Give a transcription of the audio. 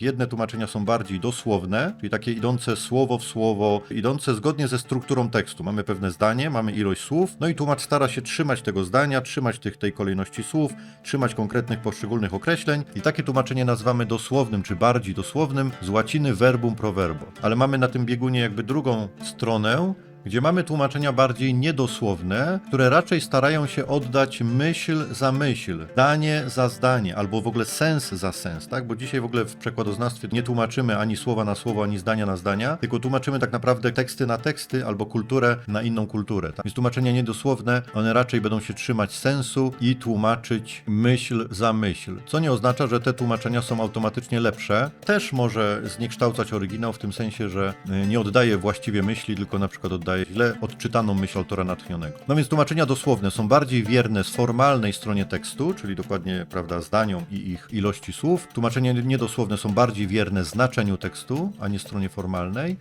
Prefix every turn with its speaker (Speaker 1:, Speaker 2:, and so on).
Speaker 1: Jedne tłumaczenia są bardziej dosłowne, czyli takie idące słowo w słowo, idące zgodnie ze strukturą tekstu. Mamy pewne zdanie, mamy ilość słów, no i tłumacz stara się trzymać tego zdania, trzymać tych, tej kolejności słów, trzymać konkretnych poszczególnych określeń i takie tłumaczenie nazywamy dosłownym, czy bardziej dosłownym, z łaciny verbum pro verbo. Ale mamy na tym biegunie jakby drugą stronę, gdzie mamy tłumaczenia bardziej niedosłowne, które raczej starają się oddać myśl za myśl, zdanie za zdanie, albo w ogóle sens za sens, tak? Bo dzisiaj w ogóle w przekładoznawstwie nie tłumaczymy ani słowa na słowo, ani zdania na zdania, tylko tłumaczymy tak naprawdę teksty na teksty, albo kulturę na inną kulturę. Tak? Więc tłumaczenia niedosłowne, one raczej będą się trzymać sensu i tłumaczyć myśl za myśl, co nie oznacza, że te tłumaczenia są automatycznie lepsze. Też może zniekształcać oryginał w tym sensie, że y, nie oddaje właściwie myśli, tylko na przykład oddaje źle odczytaną myśl autora natchnionego. No więc tłumaczenia dosłowne są bardziej wierne z formalnej stronie tekstu, czyli dokładnie, prawda, zdaniom i ich ilości słów. Tłumaczenia niedosłowne są bardziej wierne znaczeniu tekstu, a nie stronie formalnej.